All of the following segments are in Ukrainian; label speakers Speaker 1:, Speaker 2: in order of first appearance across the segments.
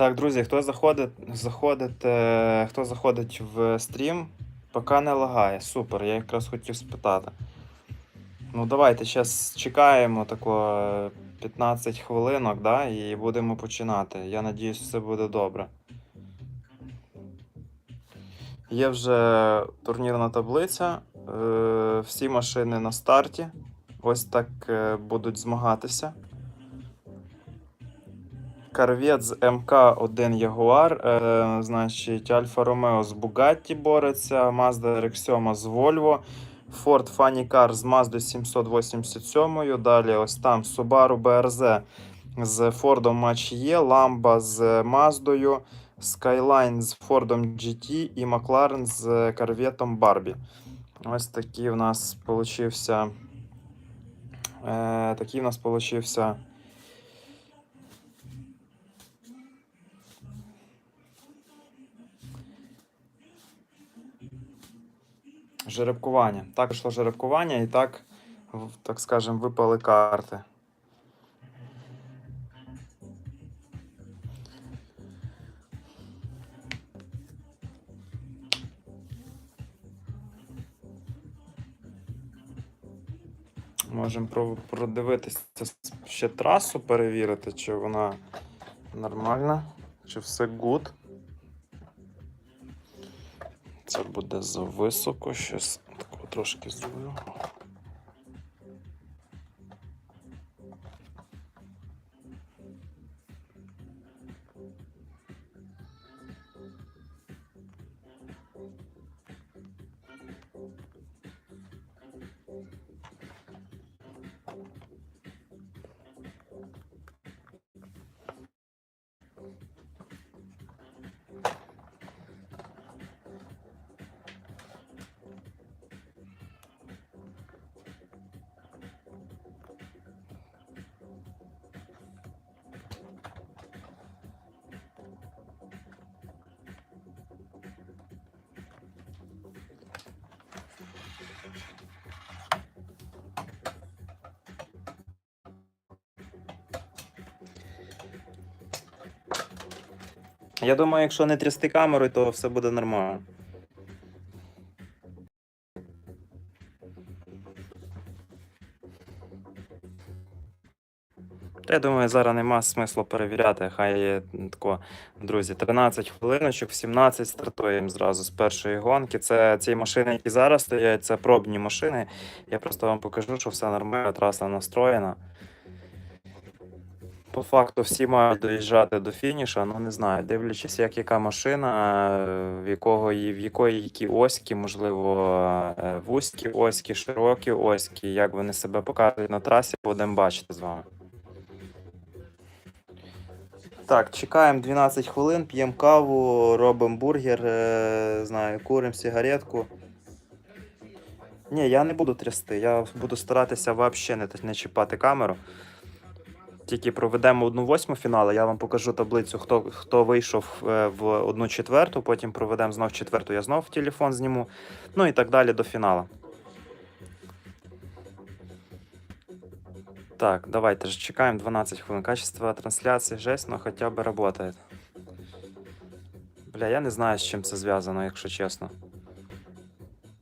Speaker 1: Так, друзі, хто заходить, заходить, е, хто заходить в стрім, поки не лагає. Супер, я якраз хотів спитати. Ну, давайте зараз чекаємо тако е, 15 хвилинок, да, і будемо починати. Я надіюсь, все буде добре. Є вже турнірна таблиця. Е, всі машини на старті. Ось так е, будуть змагатися. Корвет з МК-1 Jaguar, е, значить, Альфа Ромео з Bugatti бореться, Mazda RX-7 з Volvo, Ford Funny Car з Mazda 787, далі ось там Subaru BRZ з Ford Mach-E, Lamba з Mazdою, Skyline з Ford GT і McLaren з корветом Barbie. Ось такий у нас получився. Е, такий у нас получився. Жеребкування. Так пішло жеребкування, і так, так скажем, випали карти. Можемо продивитися ще трасу, перевірити, чи вона нормальна, чи все good. Це буде зависоко, щось такого трошки зроблю. Я думаю, якщо не трясти камерою, то все буде нормально. Я думаю, зараз нема смислу перевіряти. Хай є тако, друзі, 13 хвилиночок, в 17 стартуємо зразу з першої гонки. Це ці машини, які зараз стоять, це пробні машини. Я просто вам покажу, що все нормально, траса настроєна. По факту всі мають доїжджати до фініша, ну не знаю, дивлячись, як яка машина, в якого в якої які оськи, можливо, е, вузькі оськи, широкі оськи, як вони себе покажуть на трасі, будемо бачити з вами. Так, чекаємо 12 хвилин, п'ємо каву, робимо бургер, е, знаю, куримо сигаретку. Ні, я не буду трясти, я буду старатися взагалі не, не чіпати камеру. Тільки проведемо одну восьму фіналу, я вам покажу таблицю, хто, хто вийшов е, в одну четверту, потім проведемо знов четверту, я знов телефон зніму. Ну і так далі до фіналу. Так, давайте ж чекаємо 12 хвилин. Качество трансляції жесть, но хоча б работает. Бля, я не знаю, з чим це зв'язано, якщо чесно.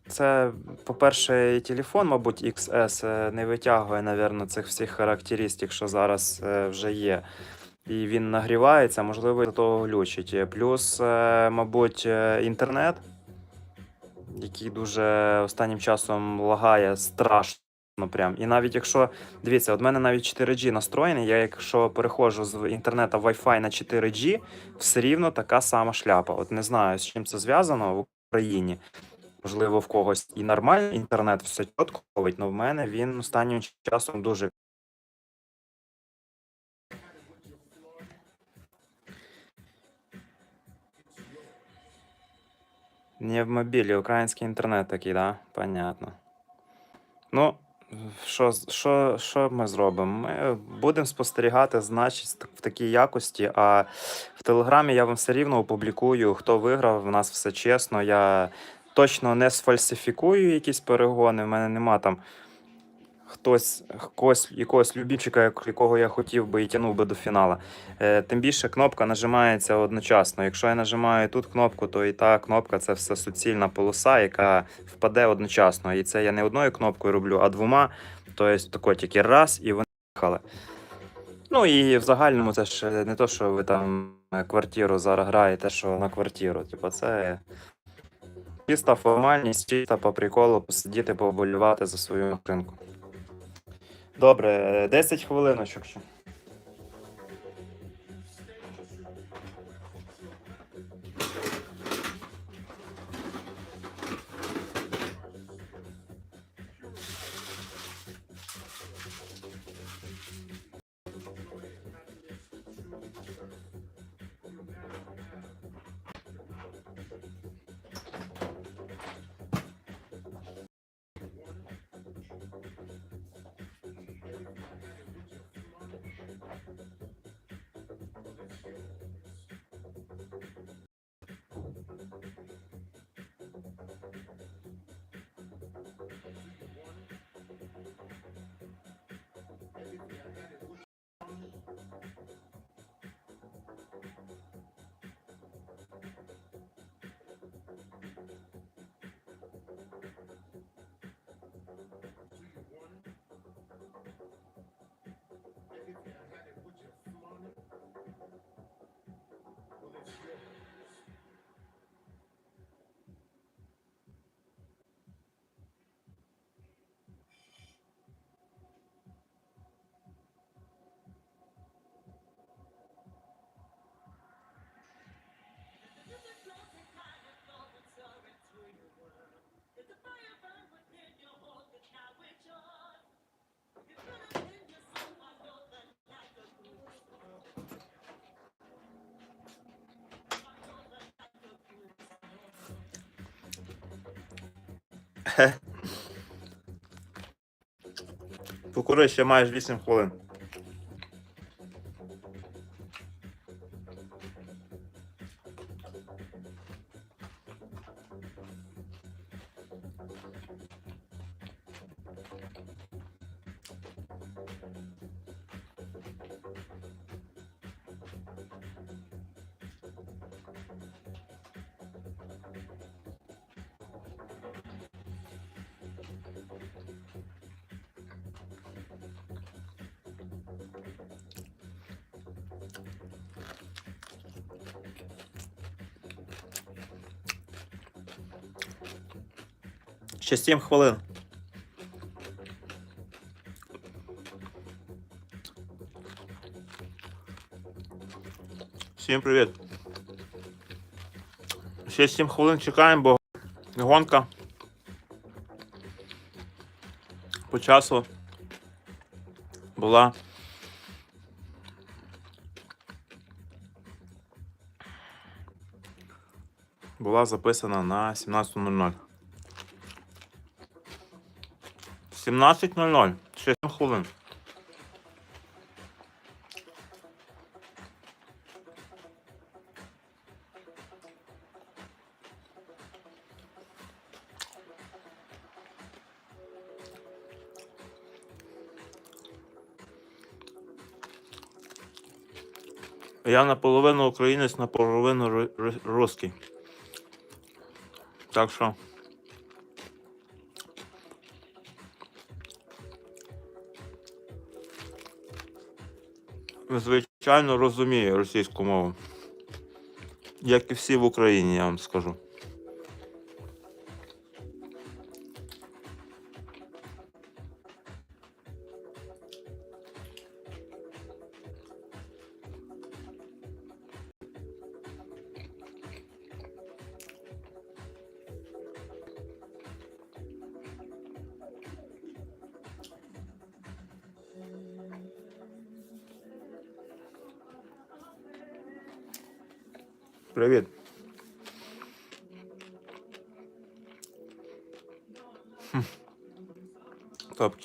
Speaker 1: Це, по-перше, і телефон, мабуть, XS е, не витягує, напевно, цих всіх характеристик, що зараз е, вже є. І він нагрівається, можливо, до того глючить. Плюс, е, мабуть, інтернет, який дуже останнім часом лагає страшно. Прям. І навіть якщо, дивіться, от мене навіть 4G настроєний, я якщо переходжу з інтернету Wi-Fi на 4G, все рівно така сама шляпа. От не знаю, з чим це зв'язано в Україні. Можливо, в когось і нормальний інтернет все чітко ловить, але в мене він останнім часом дуже. Не в мобілі, український інтернет такий, да? Понятно. Ну, що, що, що ми зробимо? Ми будемо спостерігати, значить, в такій якості. А в Телеграмі я вам все рівно опублікую, хто виграв. У нас все чесно. Я точно не сфальсифікую якісь перегони. В мене нема там хтось, когось, якогось любімчика, якого я хотів би і тягнув би до фіналу. Е, тим більше кнопка нажимається одночасно. Якщо я нажимаю тут кнопку, то і та кнопка це все суцільна полоса, яка впаде одночасно. І це я не одною кнопкою роблю, а двома. Тобто тако тільки раз і вони їхали. Ну і в загальному це ж не то, що ви там квартиру зараз граєте, що на квартиру. Типу, це чиста формальність, чисто по приколу посидіти, поболювати за свою машинку. Добре, е, 10 хвилиночок ще. Thank you. Покури ще маєш 8 хвилин. Ще 7 хвилин. Всім привіт. Ще 7 хвилин чекаємо, бо гонка по часу була. Була записана на 17.00. 17.00. Ще 7 хвилин. Я наполовину українець, наполовину ру- ру- русський. Так що. Звичайно розуміє російську мову. Як і всі в Україні, я вам скажу.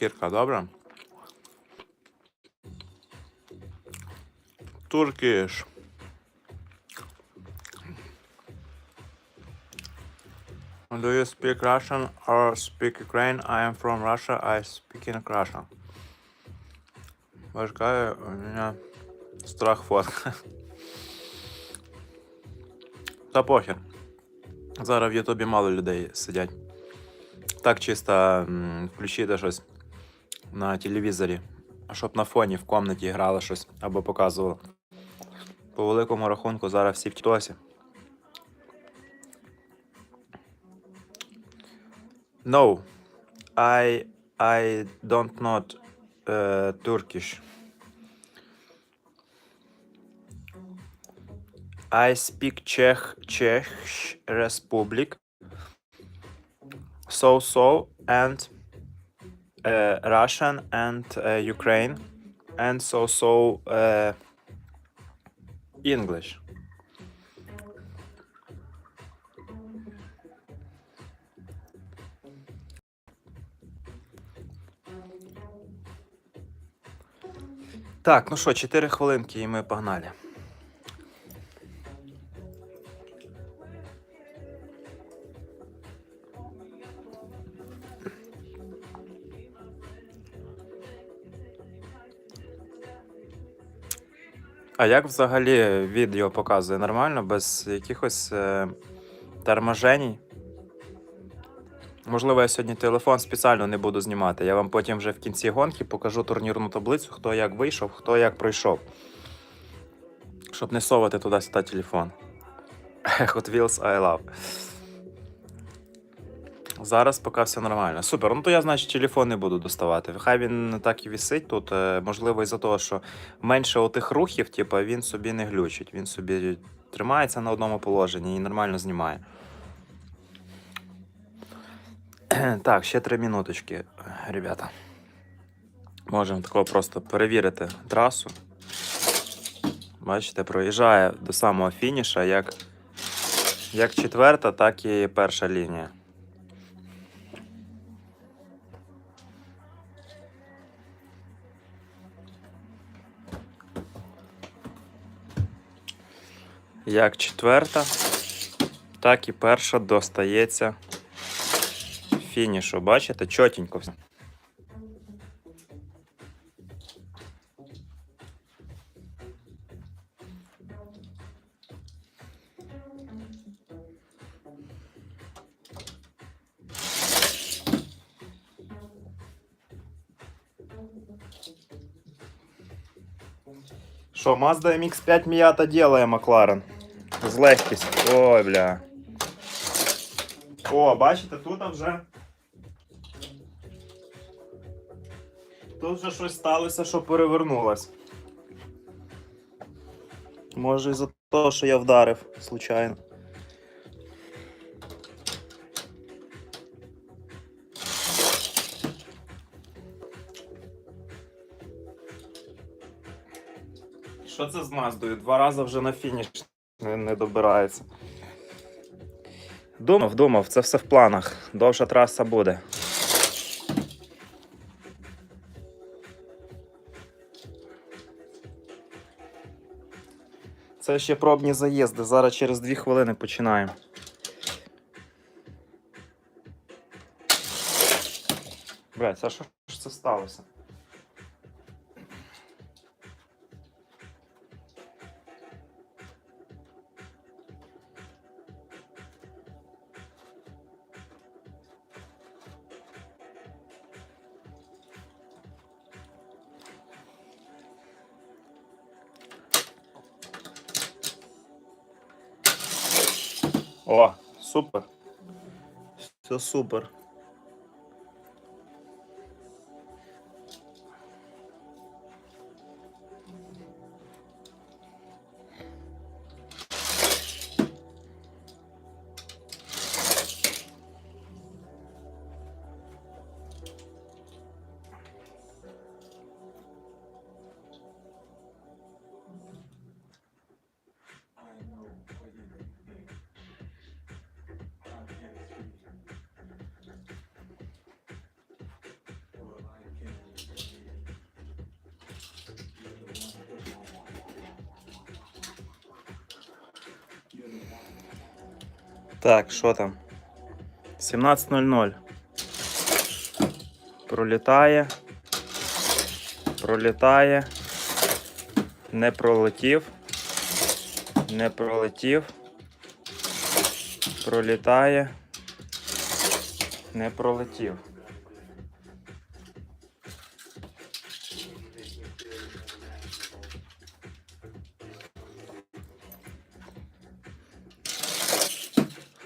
Speaker 1: Топ-кірка, добре? Туркіш. Do you speak Russian or speak Ukraine? I am from Russia, I speak in Russian. Важкая у меня страх фотка. Та похер. Зараз в Ютубі мало людей сидять. Так чисто м, включити щось На телевізорі, щоб на фоні в комнаті грало щось або показувало. По великому рахунку зараз всі в тітосі. No, I I don't know uh, Turkish. I speak Czech Czech Republic. So so and uh, Russian and uh, Ukraine and so so uh, English. Так, ну що, 4 хвилинки і ми погнали. А як взагалі відео показує? Нормально, без якихось е, торможень? Можливо, я сьогодні телефон спеціально не буду знімати. Я вам потім вже в кінці гонки покажу турнірну таблицю, хто як вийшов, хто як пройшов. Щоб не совати туди-сюди телефон. Hot Wheels I love. Зараз поки все нормально. Супер. Ну то я, значить, телефон не буду доставати. Хай він так і висить тут. е, Можливо, із-за того, що менше отих рухів, типу, він собі не глючить. Він собі тримається на одному положенні і нормально знімає. Так, ще три минуточки, ребята. Можемо такого просто перевірити трасу. Бачите, проїжджає до самого фініша як, як четверта, так і перша лінія. Як четверта, так і перша достається фінішу. Бачите, чотенько. Що, Mazda MX-5 Miata делає, Макларен. З легкістю. Ой, бля. О, бачите, тут вже. Тут вже щось сталося, що перевернулось. Може із-за того, що я вдарив случайно. Що це з Маздою? Два рази вже на фініш не, не добирається. Думав, думав, це все в планах. Довша траса буде. Це ще пробні заїзди. Зараз через дві хвилини починаємо. Блять, а що ж це сталося? О, супер. Все супер. Так, що там? 17.00. Пролітає. Пролітає. Не пролетів. Не пролетів. Пролітає. Не пролетів.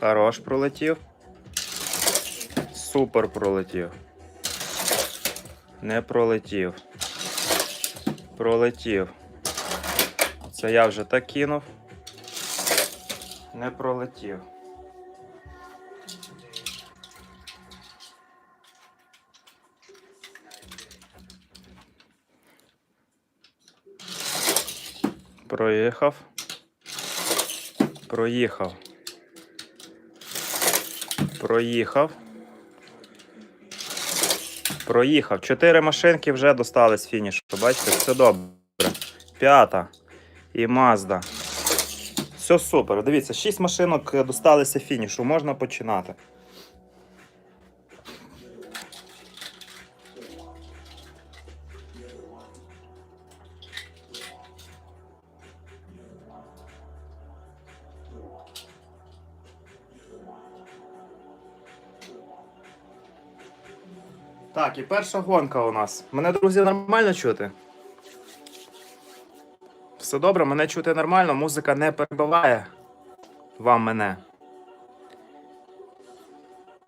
Speaker 1: Хорош пролетів. Супер пролетів. Не пролетів. Пролетів. Це я вже так кинув. Не пролетів. Проїхав. Проїхав. Проїхав. Проїхав. Чотири машинки вже достали з фінішу. Бачите, все добре. П'ята. І Мазда. Все супер. Дивіться, шість машинок досталися фінішу. Можна починати. Так, і перша гонка у нас. Мене, друзі, нормально чути? Все добре, мене чути нормально, музика не перебиває вам мене.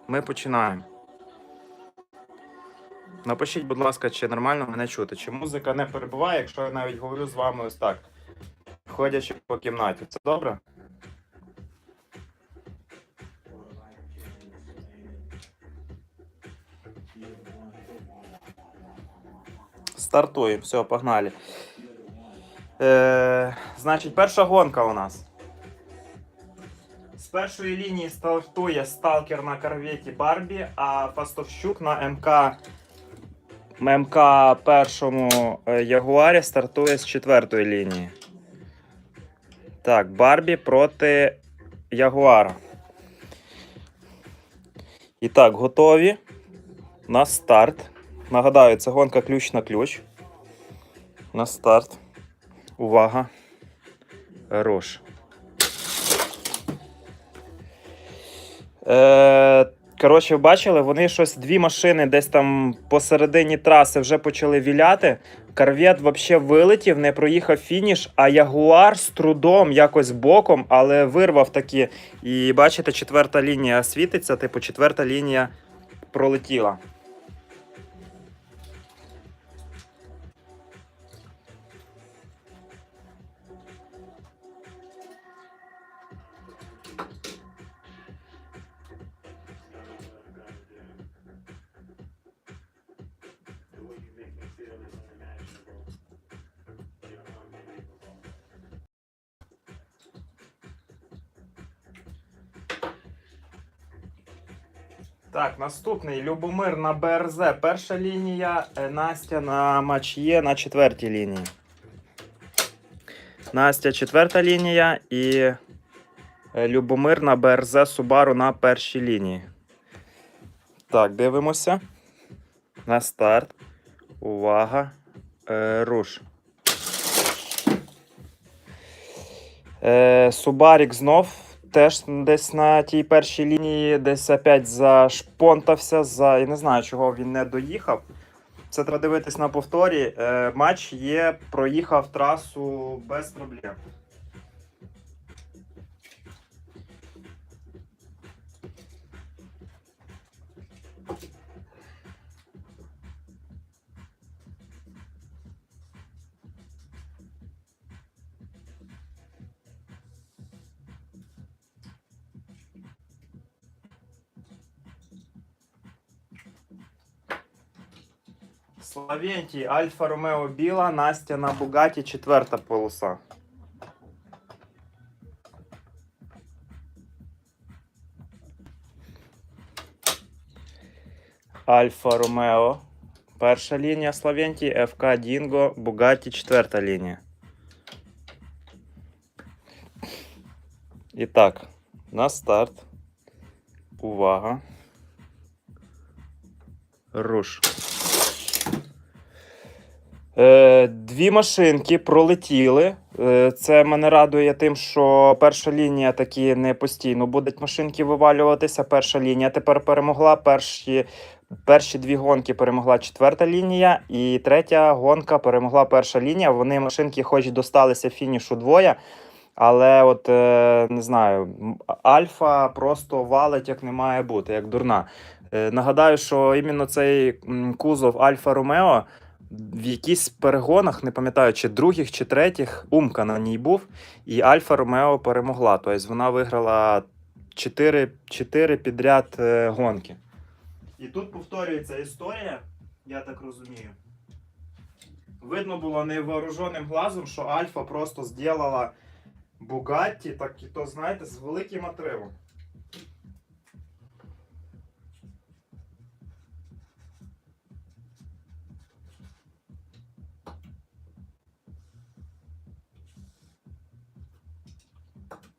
Speaker 1: Ми починаємо. Напишіть, будь ласка, чи нормально мене чути, чи музика не перебуває, якщо я навіть говорю з вами ось так, ходячи по кімнаті. Це добре? Стартуємо, все, погнали. Е, значить, перша гонка у нас. З першої лінії стартує сталкер на корветі Барбі, а Фастовщук на МК. МК першому е, Ягуарі стартує з четвертої лінії. Так, Барбі проти Ягуара. І так, готові. На старт. Нагадаю, це гонка ключ на ключ. На старт. Увага. Руш. Е, коротше, бачили, вони щось дві машини десь там посередині траси вже почали віляти. Корвет взагалі вилетів, не проїхав фініш, а Ягуар з трудом якось боком, але вирвав таки. І бачите, четверта лінія світиться, типу, четверта лінія пролетіла. Так, наступний Любомир на БРЗ. Перша лінія, е, Настя на Мач'є на четвертій лінії. Настя четверта лінія і е, Любомир на БРЗ Субару на першій лінії. Так, дивимося. На старт. Увага. Е, руш. Е, Субарік знов теж десь на тій першій лінії десь опять зашпонтався, за... я не знаю, чого він не доїхав. Це треба дивитись на повторі. Е, матч є, проїхав трасу без проблем. Славентій, Альфа Ромео Біла, Настя на Бугаті, четверта полоса. Альфа Ромео. Перша лінія Славентій, ФК Дінго, Бугаті, четверта лінія. І так, на старт. Увага. Руш. Е, дві машинки пролетіли. Е, це мене радує тим, що перша лінія такі не постійно будуть машинки вивалюватися. Перша лінія тепер перемогла. Перші, перші дві гонки перемогла четверта лінія, і третя гонка перемогла перша лінія. Вони машинки, хоч досталися фінішу двоє. Але от е, не знаю, Альфа просто валить, як не має бути, як дурна. Нагадаю, що іменно цей кузов Альфа Ромео в якісь перегонах, не пам'ятаю, чи других, чи третіх, Умка на ній був, і Альфа Ромео перемогла. Тобто вона виграла 4, 4 підряд е, гонки. І тут повторюється історія, я так розумію. Видно було невооруженим глазом, що Альфа просто зробила Бугатті, так і то, знаєте, з великим отривом.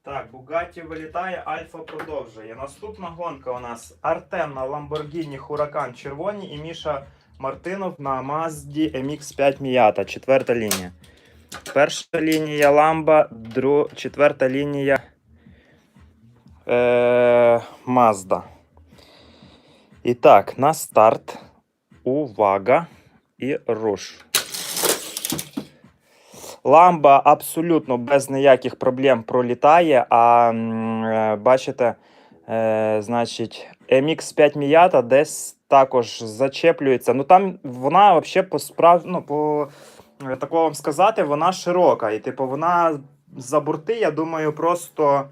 Speaker 1: Так, Бугатті вилітає, Альфа продовжує. Наступна гонка у нас Артем на Lamborghini Huracan червоні і Міша Мартинов на Mazda MX5 Miata, четверта лінія. Перша лінія Ламба, дру... четверта лінія е... Mazda. І так, на старт. Увага і руш. Ламба абсолютно без ніяких проблем пролітає. А е, бачите, е, значить, MX5 Miata десь також зачеплюється. Ну там вона взагалі по справ... ну, по е, такого вам сказати, вона широка. І типу, вона за борти, я думаю, просто.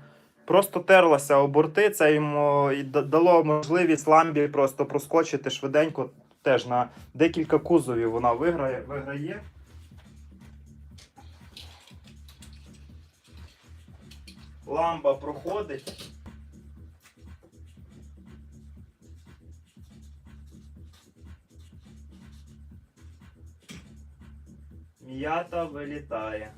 Speaker 1: Просто терлася об борти, це йому і дало можливість ламбі просто проскочити швиденько. Теж на декілька кузовів вона виграє. виграє. Ламба проходить. М'ята вилітає.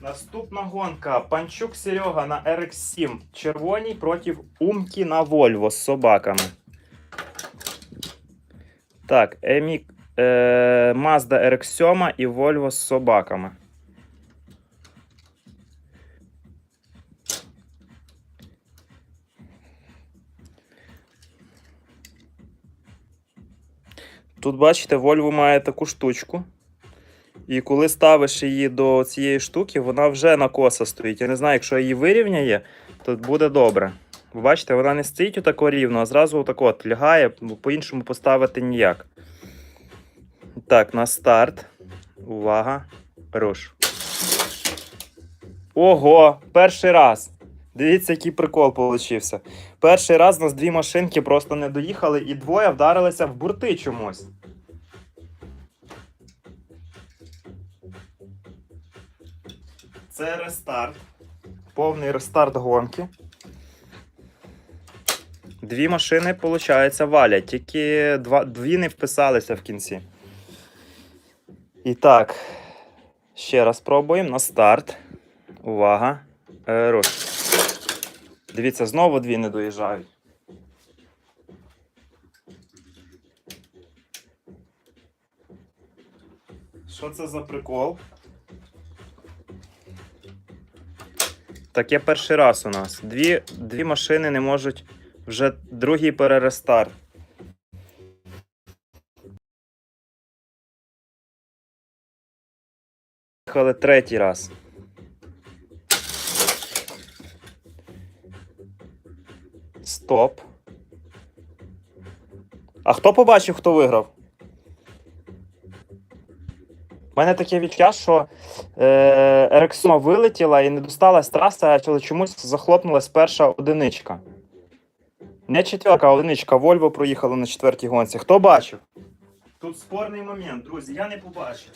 Speaker 1: Наступна гонка. Панчук Серега на RX7. Червоній проти Умки на Вольво з собаками. Так, Емік, е, Mazda RX7 і Volvo з собаками. Тут, бачите, Volvo має таку штучку. І коли ставиш її до цієї штуки, вона вже на коса стоїть. Я не знаю, якщо її вирівняє, то буде добре. Ви бачите, вона не стоїть отако рівно, а зразу отако от лягає, бо по-іншому поставити ніяк. Так, на старт. Увага. Руш. Ого, перший раз. Дивіться, який прикол получився. Перший раз у нас дві машинки просто не доїхали, і двоє вдарилися в бурти чомусь. Це рестарт. Повний рестарт гонки. Дві машини, виходить, валять, тільки два, дві не вписалися в кінці. І так, ще раз пробуємо на старт. Увага. Е, руш. Дивіться, знову дві не доїжджають. Що це за прикол? Таке перший раз у нас. Дві, дві машини не можуть вже другий перерестарт. Їхали третій раз. Стоп. А хто побачив, хто виграв? У мене таке відчуття, що е, Ерексома вилетіла і не досталась траса, але чомусь захлопнулась перша одиничка. Не четверка, а одиничка. Вольво проїхала на четвертій гонці. Хто бачив? Тут спорний момент, друзі, я не побачив.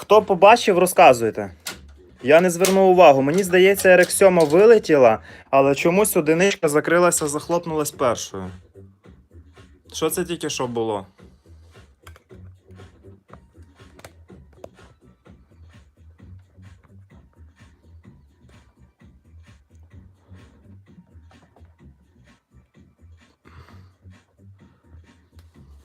Speaker 1: Хто побачив, розказуйте. Я не звернув увагу. Мені здається, Ерексьома вилетіла, але чомусь одиничка закрилася, захлопнулась першою. Що це тільки що було?